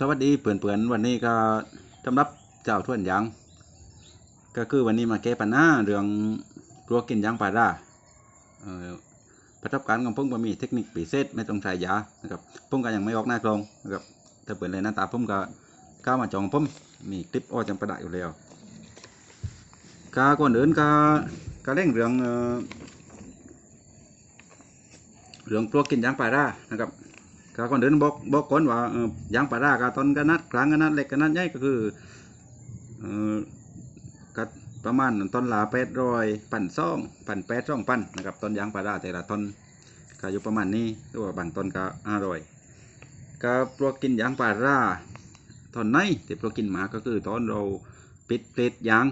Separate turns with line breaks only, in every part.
สวัสดีเปื่อนเปื่อนๆวันนี้ก็สำหรับเจ้าทวนยางก็คือวันนี้มาแก้ปัญหาเรื่องรัวกินยางปลาร่าเอ่อประสบการณ์ของผมก็มีเทคนิคพิเศษไม่ต้องใช้ยานะครับผมก็ยังไม่ออกหน้ากลองนะครับถ้าเปิดเลยหน้าตาผมก็ก้าวมาจองผมมีคลิปอ้อจังประดะอยู่แล้วก็ก่อนอื่นก็ก็เร่งเรื่องเอ่อเรื่องปลวกกินยางปลาร่านะครับ ก็คนอื่นบอกบอกก่อนว่าเอ่อยางปลาร้ากตอนกระนัดกลางกระนัดเล็กกระนัดใหญ่ก็คือเออก็ประมาณต้นละแปดร้อยปั่นซ่องปั่นแปดซ่องปั่นนะครับต้นยางปลาร้าแต่ละต้นก็อยู่ประมาณนี้หรือว่าบางต้นก็ห้าร้อยก็ปลวกกินยางปลาร้าตอนไหนที่ปลวกกินหมาก็คือตอนเราปิดเกล็ดยาง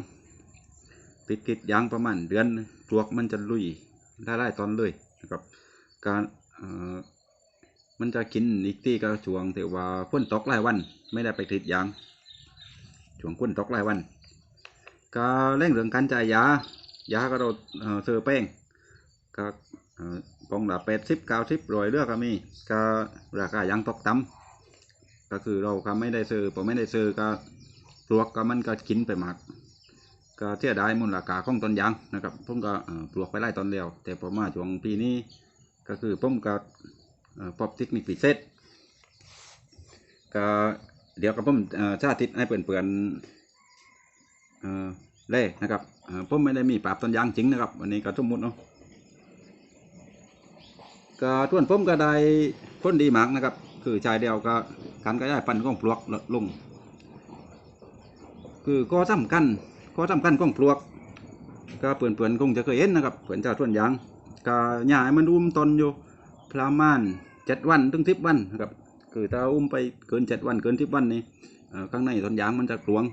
ปิดเกล็ดยางประมาณเดือนปลวกมันจะลุยได้ไล่ตอนเลยนะครับการเอ่อ มันจะกินอีกที่ก็ช่วงที่ว่าฝนตกหลายวัน ไม่ได้ไปกรีดยางช่วงฝนตกหลายวัน ก็เร่งเรื่องการจ่ายยายาก็เราเออซื้อแป้งก็เอ่อกล่องละแปดสิบเก้าสิบรอยเลือกก็มีก็ราคายางตกต่ำก็คือเราก็ไม่ได้ซื้อพอไม่ได้ซื้อก็ปลวกก็มันก็กินไปมากก็เสียดายมูลราคาของต้นยางนะครับผมก็ปลวกไปไล่ตอนเดียวแต่พอมาช่วงปีนี้ก็คือผมก็ เอ่อพบเทคนิคพิเศษก็เดี๋ยวกับผมชาติดให้เปื่อนเปื่นๆเล่นะครับผมไม่ได้มีปราบต้นยางจริงนะครับ วันนี้ก็สมมุติเนาะก็ท่วนผมก็ได้พ้นดีมากนะครับ คือชายเดียวก็การกระจายพันธุ์ของปลวกลดลง คือก็สำคัญก็สำคัญของปลวก ก็เปื่อนเปื่อนๆคงจะเคยเห็นนะครับเปื่อนเจ้าท่วนยางก็หญ้ามันรุมตนอยู่ ประมาณเจ็ดวันถึงสิบวันนะครับคือถ้าอุ้มไปเกินเจ็ดวันเกินสิบวันนี่ข้างในต้นยางมันจะกลวง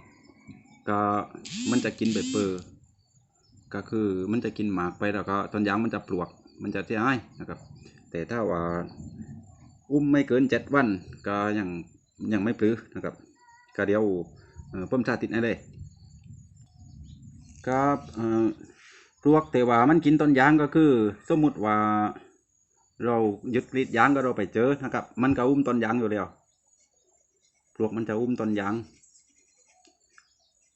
ก็มันจะกินใบเปอร์ก็คือมันจะกินหมากไปแล้วก็ต้นยางมันจะปลวก มันจะเสียหายนะครับ แต่ถ้าว่าอุ้มไม่เกินเจ็ดวันก็ยังยังไม่ปลือนะครับก็เดี๋ยวเอ่อมสาธิตให้เลยก็เอ่อปลวกแต่ว่ามันกินต้นยางก็คือ สมมุติว่า เรายึดกรีดยางก็เราไปเจอนะครับ มันก็อุ้มต้นยางอยู่แล้วปลวกมันจะอุ้มต้นยาง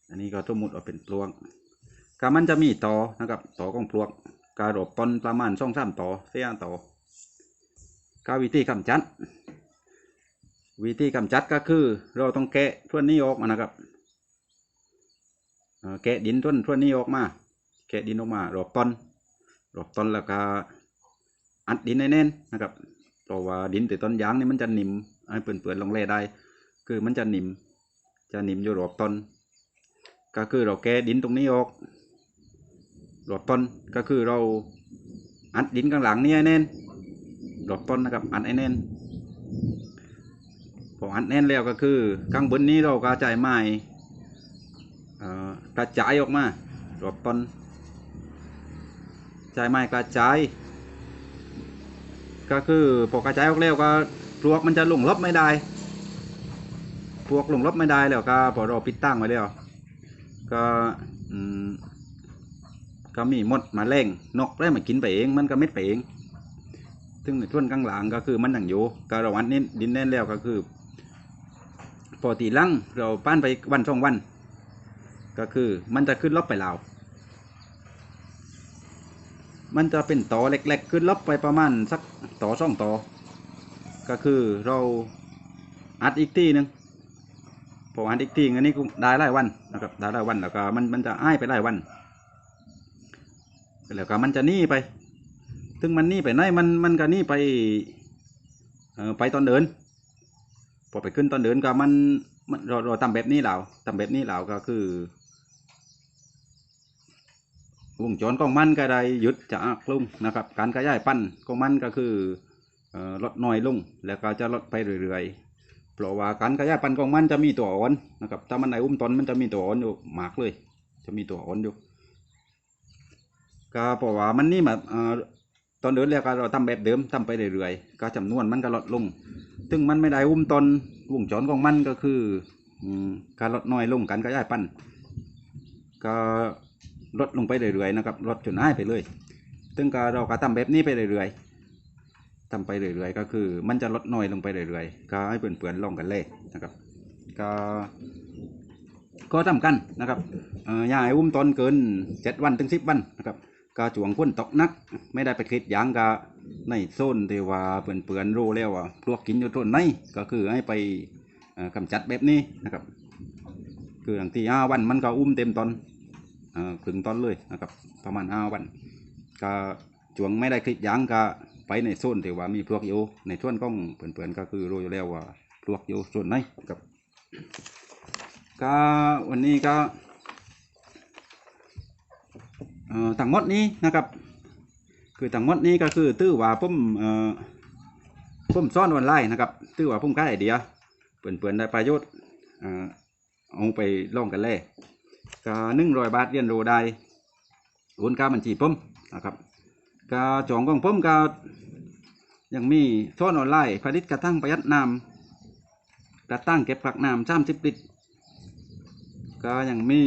อันนี้ก็สมมติว่าเป็นปลวกก็มันจะมีต่อนะครับต่อของปลวกกระดบต้นประมาณสองสามต่อเสียต่อก็วิธีกำจัด วิธีกำจัดก็คือ เราต้องแกะท่วนนี้ออกมานะครับแกะดินท่วนท่วนนี้ออกมา แกะดินออกมารอบต้นรอบต้นแล้วก็ อัดดินให้แน่นนะครับเพราะว่าดินแต่ต้นยางนี่มันจะหนิมให้เปื่อนๆลงแร่ได้ คือมันจะหนิม จะหนิมอยู่รอบต้น ก็คือเราแก้ดินตรงนี้ออกรอบต้นก็คือเราอัดดินข้างหลังนี่ให้แน่นรอบต้นนะครับอัดให้แน่นพออัดแน่นแล้วก็คือข้างบนนี้เรากระจายไม้กระจายออกมารอบต้นกระจายไม้กระจาย ก็คือพอกระจายออกแล้วก็ปลวกมันจะหลงลบไม่ได้ปลวกหลงลบไม่ได้แล้วก็พอเราปิดตั้งไว้แล้ว ก็อืมก็มีมดมาแรงนกได้มากินไปเองมันก็เม็ดไปเอง ซึ่งในส่วนกลางหลังก็คือมันยังอยู่ก็เราวันนี้ดินแน่นแล้วก็คือพอตีลังเราป้านไปวันสองวัน ก็คือมันจะขึ้นลบไปแล้ว มันจะเป็นต่อเล็กๆ ขึ้นลบไปประมาณสักต่อสองต่อ ก็คือเราอัดอีกทีหนึ่งพออัดอีกทีอันนี้ก็ได้หลายวันนะครับได้หลายวันแล้วก็มันมันจะอ้ายไปหลายวันแล้วก็มันจะหนีไป ถึงมันหนีไปไหนมันมันก็หนีไปไปตอนเดิน พอไปขึ้นตอนเดินก็มันเราเราทำแบบนี้แล้วทำแบบนี้แล้วก็คือ วงจรของมันก็ได้หยุดจากลงนะครับ การขยายพันของมันก็คือลดน้อยลงแล้วก็จะลดไปเรื่อยๆเพราะว่าการขยายพันของมันจะมีตัวอ่อนนะครับ ถ้ามันในอุ้มต้นมันจะมีตัวอ่อนอยู่มากเลย จะมีตัวอ่อนอยู่ก็เพราะว่ามันนี่แบบตอนเดินแล้วก็เราทำแบบเดิมทำไปเรื่อยๆก็จำนวนมันก็ลดลงซึ่งมันไม่ได้อุ้มต้นวงจรของมันก็คือการลดน้อยลงการขยายพันก็ ลดลงไปเรื่อยๆนะครับลดจนหายไปเลยซึ่งก็เราก็ทำแบบนี้ไปเรื่อยๆทำไปเรื่อยๆก็คือ มันจะลดน้อยลงไปเรื่อยๆก็ให้เปื่อนๆลองกันเลยนะครับ ก็ก็ทำกันนะครับเอ่อยาให้อุ้มตอนเกินเจ็ดวันถึงสิบวันนะครับก็จวงพ้นตกนัก ไม่ได้ไปคลิดยางก็ในโซนที่ว่าเปื่อนเปื่อนๆรู้แล้วว่าพวกกินอยู่ต้นไหนก็คือให้ไปเอ่อกำจัดแบบนี้นะครับ คืออย่างที่ห้าวันมันก็อุ้มเต็มตอน ครึ่งตอนเลยนะครับ ประมาณห้าวัน ก็จวงไม่ได้คลิดยางก็ไปในโซนที่ว่ามีพวกอยู่ในช่วงก้องเปื่อนๆก็คือรู้อยู่แล้วว่าพวกอยู่ส่วนไหนครับก็วันนี้ก็เอ่อทั้งหมดนี้นะครับ คือทั้งหมดนี้ก็คือตื้อว่าผมเอ่มซ่อนออนไลน์นะครับ ตื้อว่าผมค่ายไอเดียเปื่อนๆได้ประโยชน์เอาไปล่องกันเลย ก็หนึ่งร้อยบาทเรียนรู้ได้โอนค่าบัญชีผมนะครับก็จองของผมก็ยังมีซ่อนออนไลน์ผลิตกระทั่งประหยัดน้ำกระตั้งเก็บผักน้ำสามสิบลิตรก็ยังมี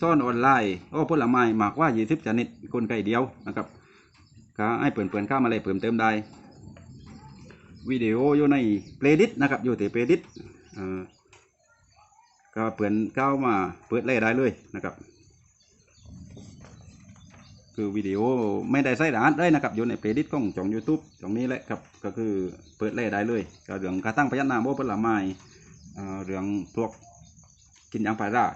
ซ่อนออนไลน์โอ้ผลไม้หมากว่ายี่สิบชนิดคนไก่เดียวนะครับก็ให้เปิ่นๆเข้ามาเลยเพิ่มเติมได้วิดีโออยู่ในเพลย์ลิสนะครับอยู่ที่เพลย์ลิสเอ่อ ก็เปิ่นเข้ามาเปิดเล่ได้เลยนะครับ คือวิดีโอไม่ได้ใส่รหัสได้นะครับอยู่ในเพลย์ลิสของช่อง YouTube ช่องนี้แหละครับก็คือเปิดเล่ได้เลยก็เรื่องการตั้งพยัญชนะโมผลไม้เอ่อเรื่องพวกกินยางพารา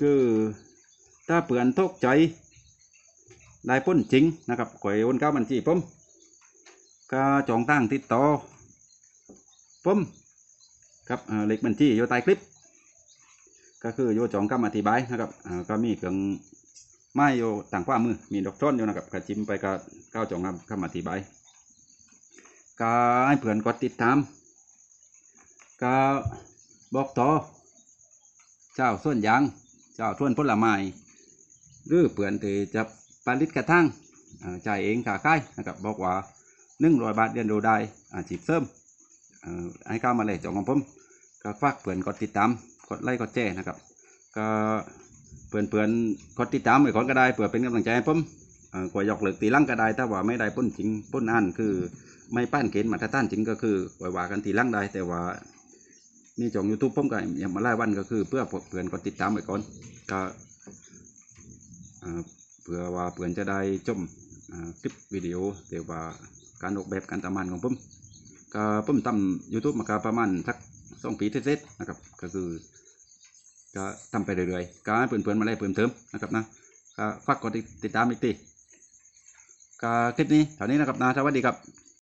คือถ้าเปื่อนตกใจได้พ้นจริงนะครับก่อยโอนเข้าบัญชีผมก็จองตั้งติดต่อผม ครับเอ่อเลขบัญชีอยู่ใต้คลิป ก็คือโยจองคำอธิบายนะครับก็มีเครื่องไม้อยู่ต่างขวามือมีดอกช้อนอยู่นะครับก็จิ้มไปก็ก้าวจองคำคำอธิบายก็ให้เพื่อนกดติดตามก็บอกต่อเจ้าส่วนยางเจ้าส่วนผลไม้หรือเปื่อนที่จะผลิตกระทั่งเอ่อจ่ายเองขาค่ายนะครับบอกว่าหนึ่งร้อยบาทเรียนรู้ได้อาชีพเสริมเอ่อ ให้เข้ามาเลยจองของผมก็ฝากเปื่อนกดติดตามกดไลค์กดแชร์นะครับ ก็เปื่อนเปื่อนกดติดตามไปก่อนก็ได้เผื่อเป็นกำลังใจให้ผมกว่ายกเหลิกตีลังก็ได้ถ้าว่าไม่ได้พ้นจริงพ้นอันคือไม่ป้านเกณฑ์มาตรฐานจริงก็คือไว้ว่ากันตีลังได้แต่ว่านี่จองยูทูบผมก็ยังมาไล่วันก็คือ เพื่อเพื่อนกดติดตามไปก่อนก็เพื่อว่าเพื่อนจะได้ชมคลิปวิดีโอเกี่ยวกับการออกแบบการทำงานของผม ก็ผมทำยูทูบมาก็ประมาณสักสองปีเสร็จๆนะครับ ก็คือ ก็ทำไปเรื่อยๆก็เพื่อนๆมาไล่เพิ่มเติมนะครับนะก็ฝากกดติดตามอีกทีก็คลิปนี้เท่านี้นะครับนะสวัสดีครับ